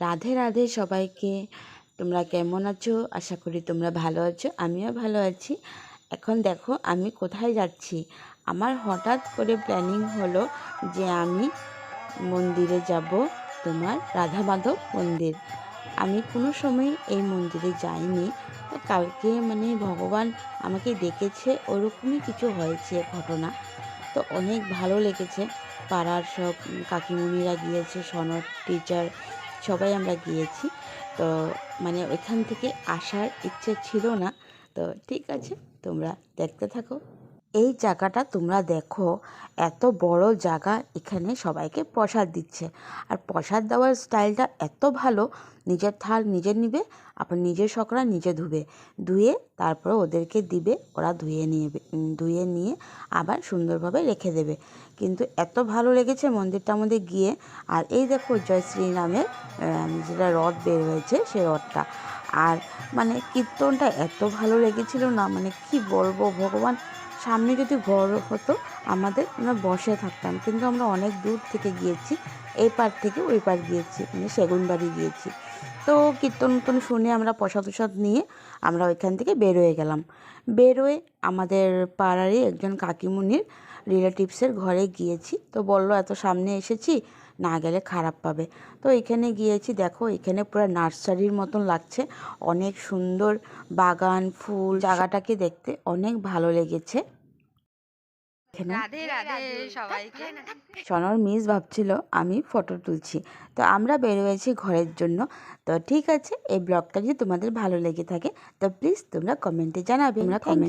রাধে রাধে সবাইকে। তোমরা কেমন আছো? আশা করি তোমরা ভালো আছো, আমিও ভালো আছি। এখন দেখো আমি কোথায় যাচ্ছি। আমার হঠাৎ করে প্ল্যানিং হলো যে আমি মন্দিরে যাব, তোমার রাধা মাধব মন্দির। আমি কোনো সময় এই মন্দিরে যাইনি। কালকে মানে ভগবান আমাকে ডেকেছে, ওরকমই কিছু হয়েছে ঘটনা। তো অনেক ভালো লেগেছে। পাড়ার সব কাকিমুনিরা গিয়েছে, সনদ টিচার সবাই আমরা গিয়েছি। তো মানে ওইখান থেকে আসার ইচ্ছে ছিল না। তো ঠিক আছে, তোমরা দেখতে থাকো। এই জায়গাটা তোমরা দেখো, এত বড় জায়গা এখানে সবাইকে প্রসাদ দিচ্ছে। আর প্রসাদ দেওয়ার স্টাইলটা এত ভালো, নিজের থাল নিজে নিবে, আবার নিজের সকরা নিজে ধুবে। ধুয়ে তারপর ওদেরকে দিবে, ওরা ধুয়ে নিয়ে ধুয়ে নিয়ে আবার সুন্দরভাবে রেখে দেবে। কিন্তু এত ভালো লেগেছে মন্দিরটার মধ্যে গিয়ে। আর এই দেখো জয় শ্রীরামের যেটা রথ বের হয়েছে সে রথটা। আর মানে কীর্তনটা এত ভালো লেগেছিল না মানে কি বলব, ভগবান সামনে যদি ঘর হতো আমাদের আমরা বসে থাকতাম। কিন্তু আমরা অনেক দূর থেকে গিয়েছি, এই পার থেকে ওই পার গিয়েছি মানে সেগুনবাড়ি গিয়েছি। তো কীর্তন টন শুনে আমরা প্রসাদ টসাদ নিয়ে আমরা ওইখান থেকে বেরোয় গেলাম। বেরোয় আমাদের পাড়ারই একজন কাকিমুনির রিলেটিভসের ঘরে গিয়েছি। তো বলল, এত সামনে এসেছি, না গেলে খারাপ পাবে। তো এখানে গিয়েছি, দেখো এখানে পুরো নার্সারির মতন লাগছে। অনেক সুন্দর বাগান, ফুল, জায়গাটাকে দেখতে অনেক ভালো লেগেছে। রাধে রাধে সবাইকে। সনর মিস ভাবছিল আমি ফটো তুলছি। তো আমরা বেরোয়েছি ঘরের জন্য। তো ঠিক আছে এই ব্লগটা যদি তোমাদের ভালো লেগে থাকে তো প্লিজ তোমরা কমেন্টে জানাবে। আমরা কমেন্ট